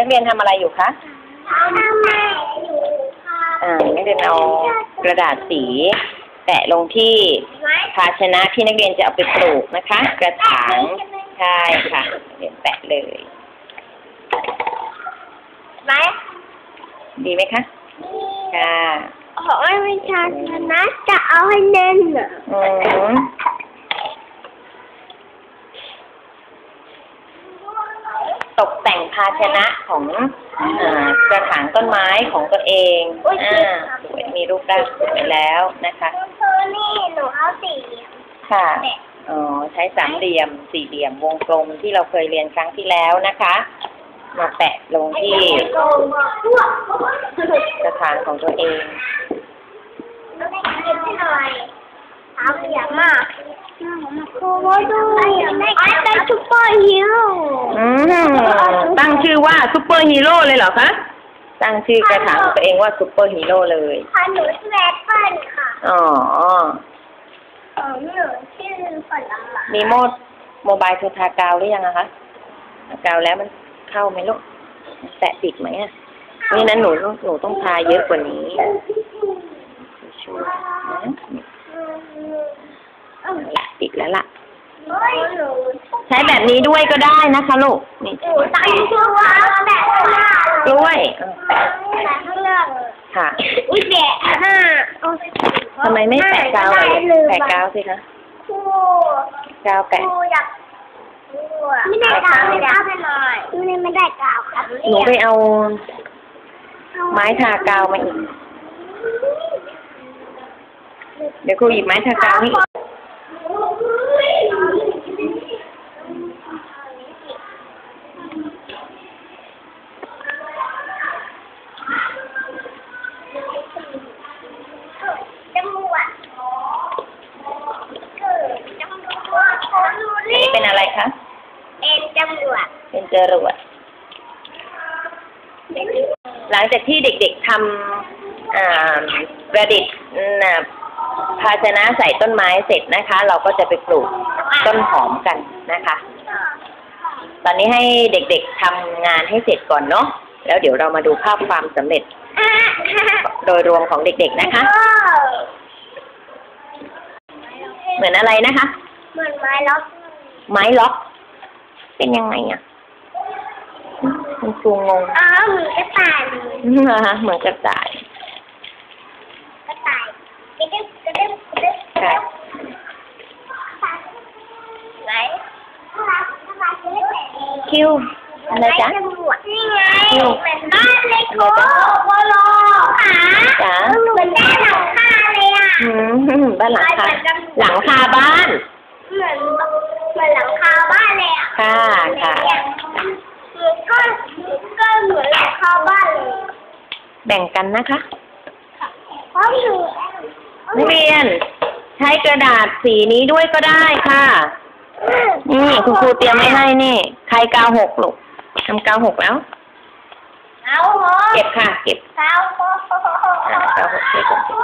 นักเรียนทำอะไรอยู่คะทำไมอยู่ค่ะอ่านักเรียนเอากระดาษสี แปะลงที่ภาชนะที่นักเรียนจะเอาไปปลูกนะคะ กระถางใช่ค่ะนักเรียนแปะเลยไหมดีไหมคะค่ะขอให้วิชาชนะจะเอาให้แน่นอะอืม ตกแต่งภาชนะของอากระถางต้นไม้ของตัวเองอ่าสวยมีรูปร่างสวยแล้วนะคะเธอนี่หนูเอาสีค่ะแปะอ๋อใช้สามเหลี่ยม สี่เหลี่ยมวงกลมที่เราเคยเรียนครั้งที่แล้วนะคะ มาแปะลงที่โกงกระถางของตัวเองไม่ได้กินให้หน่อยสามเหลี่ยมมาก ครูว่าดูไอ้เป็นซุปเปอร์ฮีโร่อืมตั้งชื่อว่าซูเปอร์ฮีโร่เลยเหรอคะ ตั้งชื่อกระถางของตัวเองว่าซูเปอร์ฮีโร่เลย ค่ะหนูชื่อแอปเปิ้ลค่ะอ๋อของหนูชื่อผลไม้มีโมดโมบายเธอทากาวหรือยังอะคะทากาวแล้วมันเข้าไหมลูกแตะติดไหมอะนี่นั้นหนูต้องหนูต้องทาเยอะกว่านี้ช่วยนะ ติดแล้วล่ะเฮ้ยหนูใช้แบบนี้ด้วยก็ได้นะคะลูก นี่หนูตั้งชื่อว่าแบะห้ากล้วยเออแปะแบะข้างล่างค่ะ อุ้ยแบะห้าทำไมไม่แปะกาวอะลูกแปะกาวสิคะครูกาวคแปะรูอยากไม่ได้กาวไม่ได้ไปหน่อยไม่ไม่ได้กาวครับหนูไปเอา ไม้ทากาวมาอีก เดี๋ยวครูหยิบไม้ทากาวให้อีก จมูกอะเกิดจมูกของหนู อัน นี่ นี้ เป็นอะไรคะ เป็นจมูกเป็นจรวด หลังจากที่เด็กๆทำอ่าประดิษฐ์น่ะภาชนะใส่ต้นไม้เสร็จนะคะ เราก็จะไปปลูกต้นหอมกันนะคะ ตอนนี้ให้เด็กๆทำงานให้เสร็จก่อนเนาะ แล้วเดี๋ยวเรามาดูภาพความสำเร็จ โดยรวมของเด็กๆนะคะ เหมือนอะไรนะคะ เหมือนไม้ล็อก ไม้ล็อก เป็นยังไงอะคุณครูงงอ๋อเหมือนกระต่ายนะคะเหมือนกระต่าย กระต่ายกระดึ๊บกระดึ๊บกระดึ๊บค่ะไหนกระต่ายกระต่ายกระดึ๊บคิวอะไรจ๊ะจมูกนี่ไงเหมือนบ้านเลยโก้โบโลขาจ๋าเหมือนได้หลังคาเลยอะอืมบ้านหลังคาหลังคาบ้านเหมือน ค่ะค่ะก็ก็เหมือนหลังคาบ้านเลย แบ่งกันนะคะเพราะอยู่นักเรียน ใช้กระดาษสีนี้ด้วยก็ได้ค่ะ นี่คุณครูเตรียมไว้ให้นี่ ใครกาวหกลูกทำกาวหกแล้ว เอาเหรอเก็บค่ะ เก็บเอาเหรออ่ากาวหกช่วยกันเก็บ